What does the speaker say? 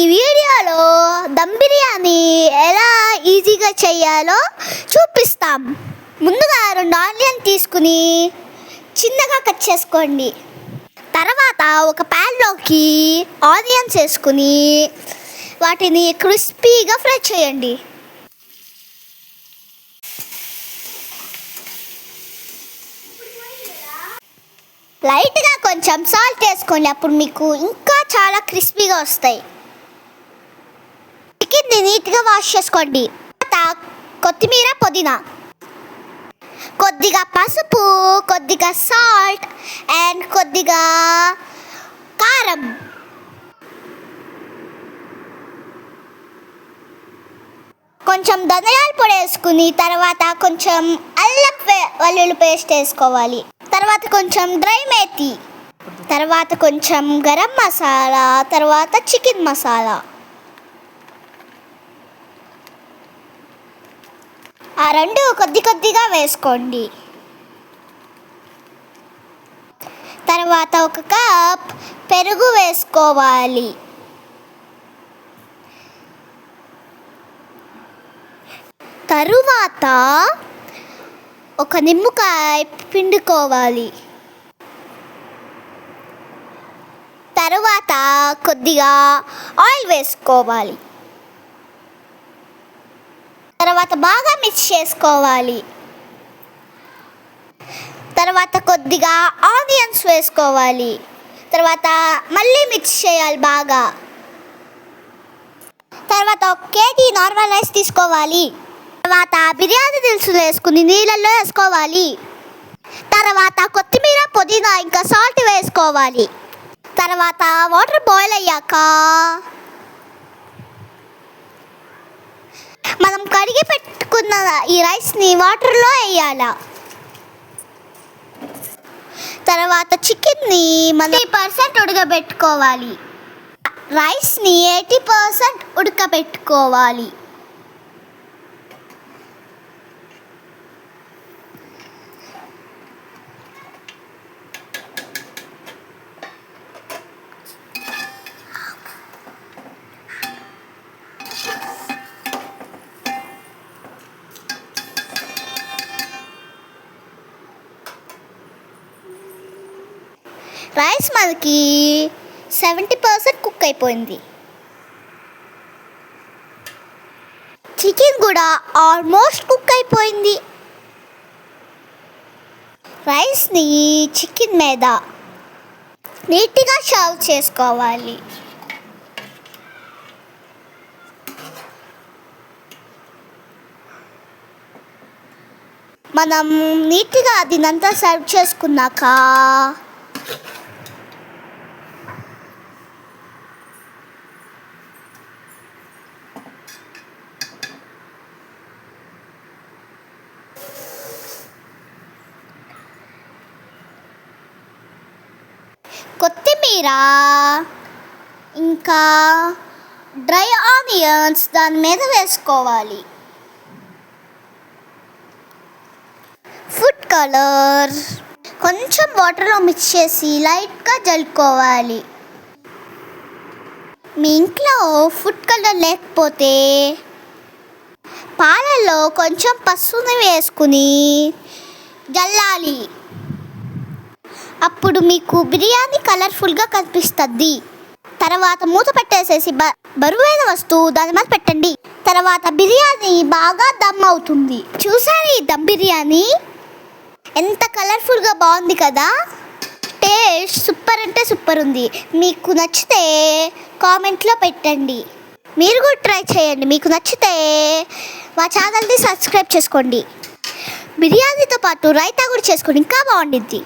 ఈ వీడియోలో దమ్ బిర్యానీ ఎలా ఈజీగా చేయాలో చూపిస్తాం. ముందుగా రెండు ఆనియన్ తీసుకుని చిన్నగా కట్ చేసుకోండి. తర్వాత ఒక ప్యాన్లోకి ఆనియన్స్ వేసుకుని వాటిని క్రిస్పీగా ఫ్రై చేయండి. లైట్గా కొంచెం సాల్ట్ వేసుకోండి అప్పుడు మీకు ఇంకా చాలా క్రిస్పీగా వస్తాయి. చికెన్ని నీట్గా వాష్ చేసుకోండి. తర్వాత కొత్తిమీర పుదీనా. కొద్దిగా పసుపు కొద్దిగా సాల్ట్ అండ్ కొద్దిగా కారం. కొంచెం ధనియాల పొడి వేసుకుని తర్వాత కొంచెం అల్లం పే- వెల్లుల్లి పేస్ట్ వేసుకోవాలి. తర్వాత కొంచెం డ్రై మేతి. తర్వాత కొంచెం గరం మసాలా తర్వాత చికెన్ మసాలా. ఆ రెండు కొద్ది కొద్దిగా వేసుకోండి. తర్వాత ఒక కప్ పెరుగు వేసుకోవాలి. తరువాత ఒక నిమ్మకాయ పిండుకోవాలి. తరువాత కొద్దిగా ఆయిల్ వేసుకోవాలి. తర్వాత బాగా మిక్స్ చేసుకోవాలి. తర్వాత కొద్దిగా ఆనియన్స్ వేసుకోవాలి. తర్వాత మళ్ళీ మిక్స్ చేయాలి బాగా. తర్వాత ఒక కేజీ నార్మల్ రైస్ తీసుకోవాలి. తర్వాత బిర్యానీ దినుసులు వేసుకుని నీళ్ళల్లో వేసుకోవాలి. తర్వాత కొత్తిమీర పుదీనా ఇంకా సాల్ట్ వేసుకోవాలి. తర్వాత వాటర్ బాయిల్ అయ్యాక మనం పెట్టుకున్న ఈ రైస్ని వాటర్లో వేయాల? తర్వాత చికెన్ని మనం పర్సెంట్ ఉడకబెట్టుకోవాలి. రైస్ని ఎయిటీ పర్సెంట్ ఉడకబెట్టుకోవాలి. రైస్ మనకి సెవెంటీ పర్సెంట్ కుక్ అయిపోయింది. చికెన్ కూడా ఆల్మోస్ట్ కుక్ అయిపోయింది. రైస్ని చికెన్ మీద నీట్గా సర్వ్ చేసుకోవాలి. మనం నీట్గా దీనంతా సర్వ్ చేసుకున్నాక కొత్తిమీర ఇంకా డ్రై ఆనియన్స్ దాని మీద వేసుకోవాలి. Food colour. కొంచెం వాటర్లో మిక్స్ చేసి లైట్గా జల్లుకోవాలి. మీ ఇంట్లో ఫుడ్ కలర్ లేకపోతే పాలలో కొంచెం పసుపుని వేసుకుని జల్లాలి. అప్పుడు మీకు బిర్యానీ కలర్ఫుల్గా కనిపిస్తుంది. తర్వాత మూత పెట్టేసేసి బ బరువైన వస్తువు దాని మీద పెట్టండి. తర్వాత బిర్యానీ బాగా దమ్ అవుతుంది. చూసారు ఈ దమ్ బిర్యానీ? ఎంత కలర్ఫుల్గా బాగుంది కదా! టేస్ట్ సూపర్ అంటే సూపర్ ఉంది. మీకు నచ్చితే కామెంట్లో పెట్టండి. మీరు కూడా ట్రై చేయండి. మీకు నచ్చితే మా ఛానల్ని సబ్స్క్రైబ్ చేసుకోండి. బిర్యానీతో పాటు రైతా కూడా చేసుకోండి ఇంకా బాగుండిద్ది.